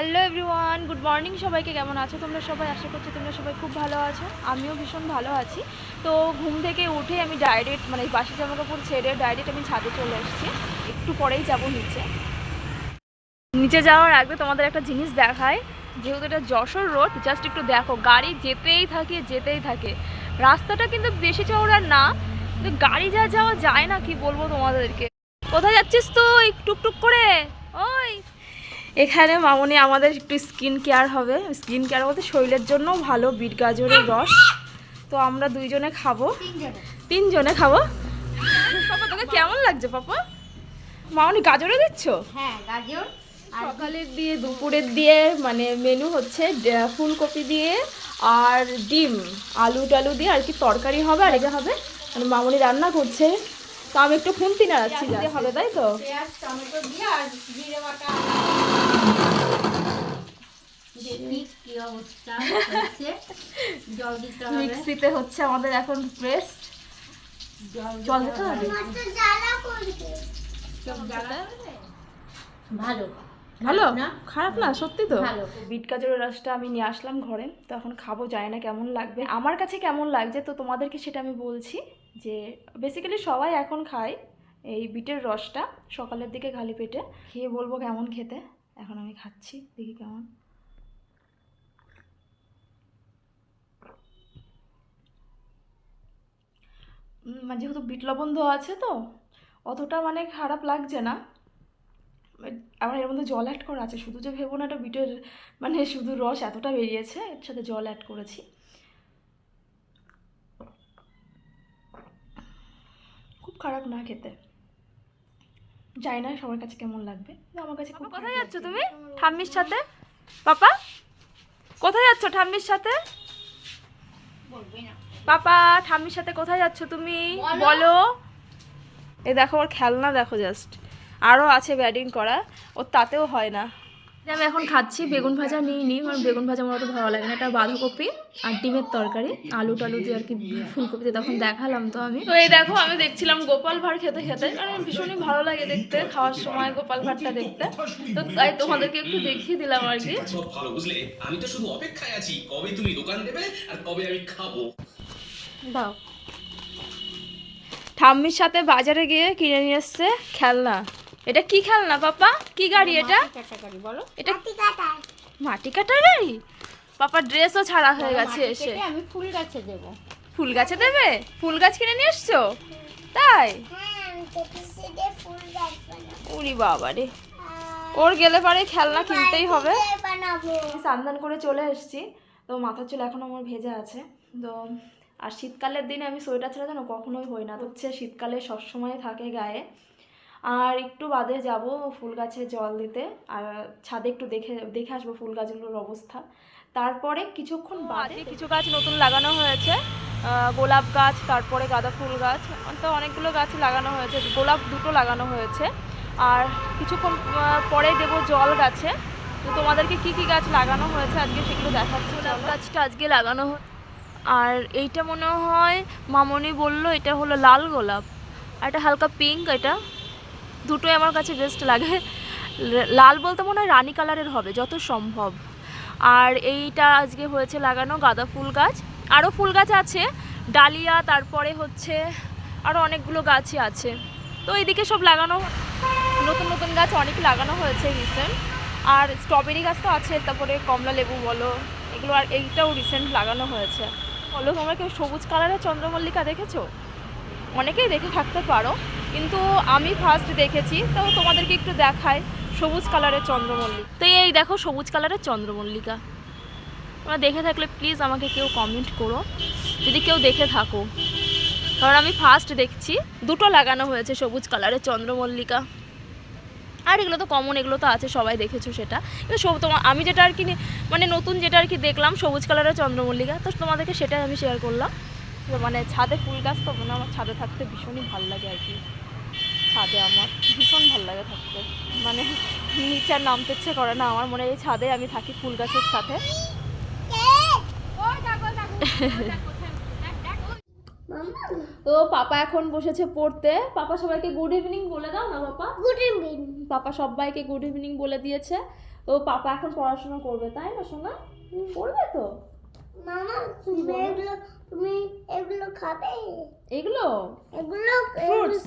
Hello everyone good morning সবাইকে, কেমন আছো? তোমরা সবাই আশা করছি তোমরা সবাই খুব ভালো আছো। আমিও ভীষণ ভালো আছি। তো ঘুম থেকে উঠে আমি ডাইরেক্ট মানে বাসি জামা কাপড় ছেড়ে ডাইরেক্ট আমি ছাদে চলে এসেছি। একটু পরেই যাব নিচে। নিচে যাওয়ার আগে তোমাদের একটা জিনিস দেখায় যেহেতু এটা যশোর রোড জাস্ট একটু দেখো, গাড়ি যেতেই থাকে যেতেই থাকে। রাস্তাটা কিন্তু বেশি চওড়া না, কিন্তু গাড়ি যা যাওয়া যায় না, কি বলব তোমাদেরকে? কোথায় যাচ্ছিস তুই? টুকটুক করে? ওই! এখানে মামনি আমাদের একটু স্কিন কেয়ার হবে। স্কিন কেয়ার বলতে শরীরের জন্য ভালো বিট গাজরের রস। তো আমরা দুইজনে খাব। তিনজনে খাব? পাপা তোকে কেমন লাগছে পাপা? মামনি গাজরে দিচ্ছ? হ্যাঁ গাজর। সকালের দিয়ে দুপুরের দিয়ে মানে মেনু হচ্ছে ফুলকপি দিয়ে আর ডিম। আলু টালু দিয়ে আর কি তরকারি হবে আর এটা হবে। মানে মামনি রান্না করছে। তো আমি একটু খুন্তি নাড়াচ্ছি হবে তাই তো? টমেটো দিয়ে আর জিরে বাটা। দেখি কি অবস্থা জল দিতে হবে। মিক্সিতে হচ্ছে আমাদের এখন পেস্ট জল দিতে হবে। ভালো। ভালো। না? খারাপ না? সত্যি তো? ভালো। বিট গাজরের রসটা আমি নিয়ে আসলাম ঘরে তো এখন খাব যায় না কেমন লাগবে। আমার কাছে কেমন লাগছে তো তোমাদেরকে সেটা আমি বলছি যে বেসিক্যালি সবাই এখন খায় এই বিটের রসটা সকালের দিকে খালি পেটে। খেয়ে বলব কেমন খেতে? এখন আমি খাচ্ছি দেখি কেমন। যেহেতু বিট লবণ দেওয়া আছে তো অতটা মানে খারাপ লাগছে না। আবার এর মধ্যে জল অ্যাড করা আছে শুধু যে ভেবো না এটা বিটের মানে শুধু রস এতটা বেরিয়েছে এর সাথে জল অ্যাড করেছি। খুব খারাপ না খেতে। জানি না সবার কাছে কেমন লাগবে আমার কাছে খুব কোথায় যাচ্ছ তুমি? ঠাম্মির সাথে? পাপা কোথায় যাচ্ছ ঠাম্মির সাথে? বলবি না। পাপা ঠাম্মির সাথে কোথায় যাচ্ছ তুমি? বলো। এই দেখো ওর খেলনা দেখো জাস্ট আরও আছে ব্যাটিং করা। ওর তাতেও হয় না। আমি এখন খাচ্ছি বেগুন ভাজা নিই নি কারণ বেগুন ভাজা আমার অত ভালো লাগে না। এটা বাঁধাকপি আর ডিমের তরকারি আলু টালু দিয়ে আর কি ফুলকপি দিয়ে তখন দেখালাম তো আমি। তো এই দেখো আমি দেখছিলাম গোপাল ভাঁড় খেতে খেতে। কারণ ভীষণই ভালো লাগে দেখতে খাওয়ার সময় গোপাল ভাঁড়টা দেখতে। তো তাই তোমাদেরকে একটু দেখিয়ে দিলাম আর কি। সব ভালো বুঝলে? আমি তো শুধু অপেক্ষায় আছি কবে তুমি দোকান দেবে আর কবে আমি খাব। দাও। ঠাম্মির সাথে বাজারে গিয়ে কিনে নিয়ে এসছে খেলনা। এটা কি খেলনা পাপা? কি গাড়ি এটা বলো। এটা মাটি কাটার। গাড়ি? পাপা ড্রেসও ছাড়া হয়ে গেছে এসে। আমি ফুল গাছে দেব। ফুল গাছে দেবে? ফুল গাছ কিনে নিয়ে এসছো? তাই? উরি বাবা রে। ওর গেলে পরে খেলনা কিনতেই হবে। স্নান করে চলে এসেছি। তো মাথার চুল এখন আমার ভেজা আছে। তো আর শীতকালের দিনে আমি সোয়েটার ছাড়া যেন কখনোই হই না। তো হচ্ছে শীতকালে সবসময় থাকে গায়ে। আর একটু বাদে যাব ফুল গাছে জল দিতে। আর ছাদে একটু দেখে দেখে আসব ফুল গাছগুলোর অবস্থা। তারপরে কিছুক্ষণ বাদে কিছু গাছ নতুন লাগানো হয়েছে। গোলাপ গাছ তারপরে গাঁদা ফুল গাছ তো অনেকগুলো গাছ লাগানো হয়েছে। গোলাপ দুটো লাগানো হয়েছে। আর কিছুক্ষণ পরে দেবো জল গাছে। তো তোমাদেরকে কি কি গাছ লাগানো হয়েছে আজকে সেগুলো দেখাচ্ছি। গোলাপ গাছটা আজকে লাগানো হ- আর এইটা মনে হয় মামনি বলল এটা হলো লাল গোলাপ। আর এটা হালকা পিঙ্ক এটা। দুটোই আমার কাছে বেস্ট লাগে। লাল বলতে মনে হয় রানী কালারের হবে, যত সম্ভব। আর এইটা আজকে হয়েছে লাগানো গাঁদা ফুল গাছ। আরও ফুল গাছ আছে, ডালিয়া, তারপরে হচ্ছে আরও অনেকগুলো গাছই আছে। তো এইদিকে সব লাগানো নতুন নতুন গাছ অনেক লাগানো হয়েছে রিসেন্ট আর স্ট্রবেরি গাছ তো আছে, তারপরে কমলা লেবু বলো, এগুলো আর এইটাও রিসেন্ট লাগানো হয়েছে। বলো, তোমরা কেউ সবুজ কালারের চন্দ্রমল্লিকা দেখেছ? অনেকেই দেখে থাকতে পারো, কিন্তু আমি ফার্স্ট দেখেছি, তো তোমাদেরকে একটু দেখায় সবুজ কালারের চন্দ্রমল্লিকা। তো এই দেখো সবুজ কালারের চন্দ্রমল্লিকা। তোমরা দেখে থাকলে প্লিজ আমাকে কেউ কমেন্ট করো, যদি কেউ দেখে থাকো। কারণ আমি ফার্স্ট দেখছি, দুটো লাগানো হয়েছে সবুজ কালারের চন্দ্রমল্লিকা। আর এগুলো তো কমন এগুলো তো আছে সবাই দেখেছ সেটা কিন্তু সব তোমার আমি যেটা আর কি মানে নতুন যেটা আর কি দেখলাম সবুজ কালারের চন্দ্রমল্লিকা তো তোমাদেরকে সেটাই আমি শেয়ার করলাম মানে ছাদে ফুল গাছ তো মানে আমার ছাদে থাকতে ভীষণই ভালো লাগে আর কি ছাদে আমার ভীষণ ভালো লাগে থাকতে মানে নিচে আর নামতে ইচ্ছে করে না আমার মনে হয় ছাদে আমি থাকি ফুল গাছের সাথে তো পাপা এখন বসেছে পড়তে। পাপা সবাইকে গুড ইভিনিং বলে দাও না পাপা? গুড ইভিনিং পাপা সবাইকে গুড ইভিনিং বলে দিয়েছে। তো পাপা এখন পড়াশোনা করবে তাই না সোনা? করবে তো? মামা তুমি এগুলো তুমি এগুলো খাবে? এগুলো? এগুলো ফ্রুটস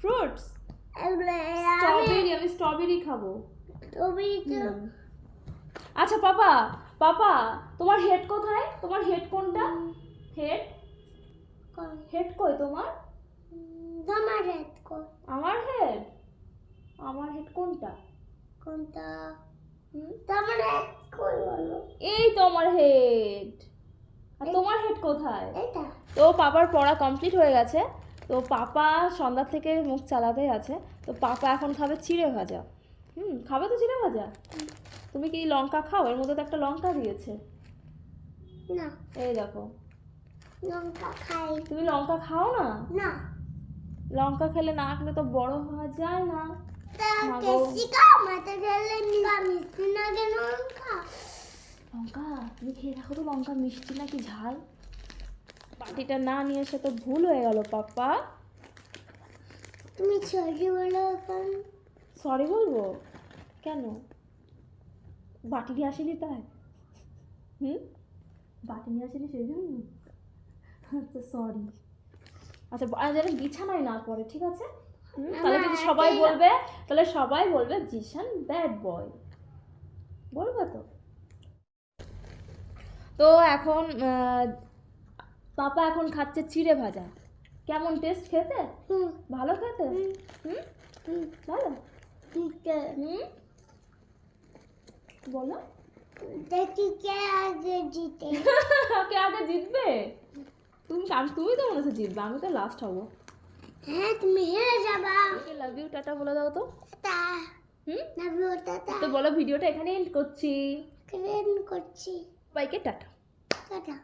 ফ্রুটস এগুলো স্ট্রবেরি আমি স্ট্রবেরি খাব। তুমি তো আচ্ছা পাপা পাপা তোমার হেড কোথায়? তোমার হেড কোনটা? হেড হেড কই তোমার? তোমার হেড কোন আমার হেড আমার হেড কোনটা? কোনটা? তোমার হেড কই বলো। এই তো আমার হেড আর তোমার হেড কোথায়? এটা তো পাপার পড়া কমপ্লিট হয়ে গেছে। তো পাপা সন্ধ্যা থেকে মুখ চালাতেই আছে। তো পাপা এখন খাবে চিড়ে ভাজা। হুম খাবে তো চিড়ে ভাজা? তুমি কি লঙ্কা খাও? এর মধ্যে তো একটা লঙ্কা দিয়েছে। না। এই দেখো। লঙ্কা খাই। তুমি লঙ্কা খাও না? না। লঙ্কা খেলে না খেলে তো বড় হওয়া যায় না। লঙ্কা? তুমি খেয়ে দেখো তো লঙ্কা মিষ্টি নাকি ঝাল। বাটিটা না নিয়ে এসে তো ভুল হয়ে গেল পাপা তুমি সরি বলো সরি বলব? কেন? বাটি নিয়ে আসেনি তাই? হুম? বাটি নিয়ে আসেনি সেই জন্য আচ্ছা সরি আচ্ছা আর যেন বিছানায় না পড়ে ঠিক আছে? তাহলে কিন্তু সবাই বলবে তাহলে সবাই বলবে জিশান ব্যাড বয় বলবে তো? তো এখন পাপা এখন খাচ্ছে চিড়ে ভাজা। কেমন টেস্ট খেতে? ভালো খেতে? হুম। হুম? ভালো? ঠিক আছে। হুম? বলো। কে আগে জিতে। কে আগে জিতবে? তুমি তুমি তো মনে হচ্ছে জিতবে আমি তো লাস্ট হব। হ্যাঁ তুমি হেরে যাবা। লাভ ইউ টাটা বলে দাও তো। টাটা। হুম? না ওটা তা তো বলো ভিডিওটা এখানে এন্ড করছি। এন্ড করছি। বাইকে টাটা। টাটা।